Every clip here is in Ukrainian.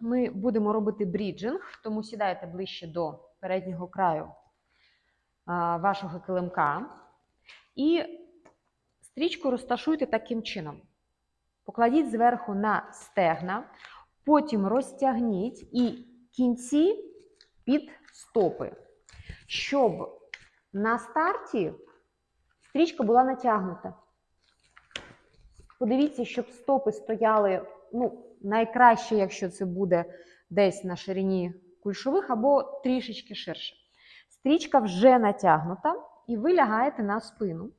ми будемо робити бріджинг, тому сідайте ближче до переднього краю вашого килимка. І стрічку розташуйте таким чином. Покладіть зверху на стегна, потім розтягніть і кінці під стопи, щоб на старті стрічка була натягнута. Подивіться, щоб стопи стояли ну, найкраще, якщо це буде десь на ширині кульшових або трішечки ширше. Стрічка вже натягнута, і ви лягаєте на спину.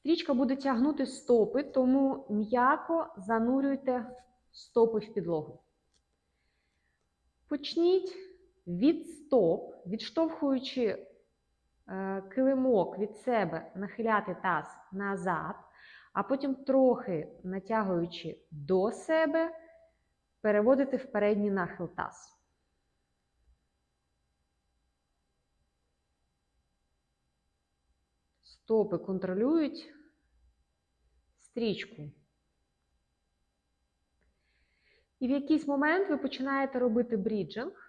Стрічка буде тягнути стопи, тому м'яко занурюйте стопи в підлогу. Почніть від стоп, відштовхуючи килимок від себе, нахиляти таз назад, а потім трохи натягуючи до себе, переводити в передній нахил таз. Стопи контролюють стрічку. І в якийсь момент ви починаєте робити бріджинг.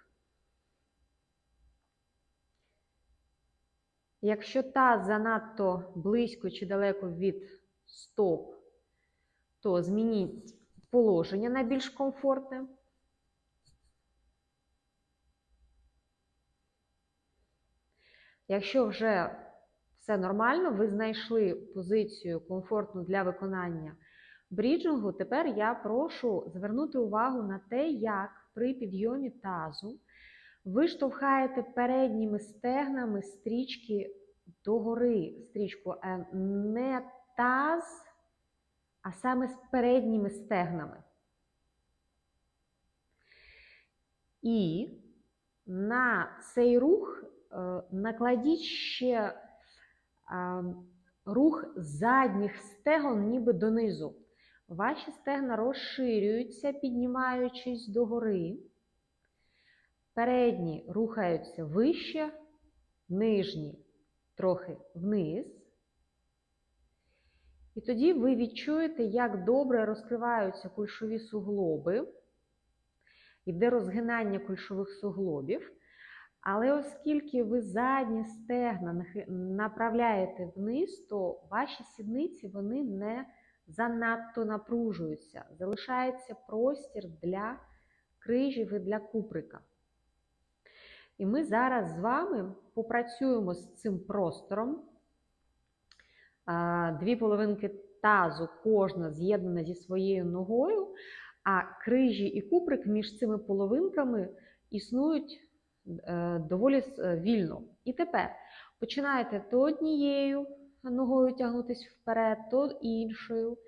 Якщо таз занадто близько чи далеко від стоп, то змініть положення на більш комфортне. Якщо вже все нормально, ви знайшли позицію комфортну для виконання бріджингу, тепер я прошу звернути увагу на те, як при підйомі тазу ви штовхаєте передніми стегнами стрічки догори, стрічку, е, не таз, а саме з передніми стегнами. І на цей рух е, накладіть ще рух задніх стегон ніби донизу. Ваші стегна розширюються, піднімаючись догори. Передні рухаються вище, нижні трохи вниз. І тоді ви відчуєте, як добре розкриваються кульшові суглоби, йде розгинання кульшових суглобів. Але оскільки ви задні стегна направляєте вниз, то ваші сідниці вони не занадто напружуються. Залишається простір для крижів і для куприка. І ми зараз з вами попрацюємо з цим простором. Дві половинки тазу, кожна з'єднана зі своєю ногою, а крижі і куприк між цими половинками існують е, доволі е, вільно. І тепер починаєте то однією ногою тягнутися вперед, то іншою.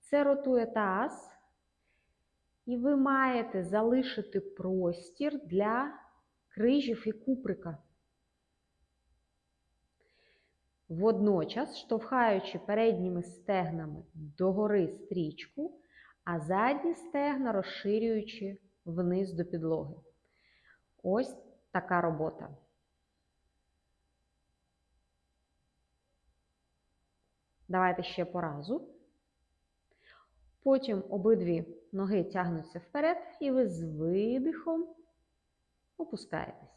Це ротує таз. І ви маєте залишити простір для крижів і куприка. Водночас штовхаючи передніми стегнами догори стрічку, а задні стегна розширюючи вниз до підлоги. Ось така робота. Давайте ще по разу. Потім обидві ноги тягнуться вперед, і ви з видихом Opus Caius.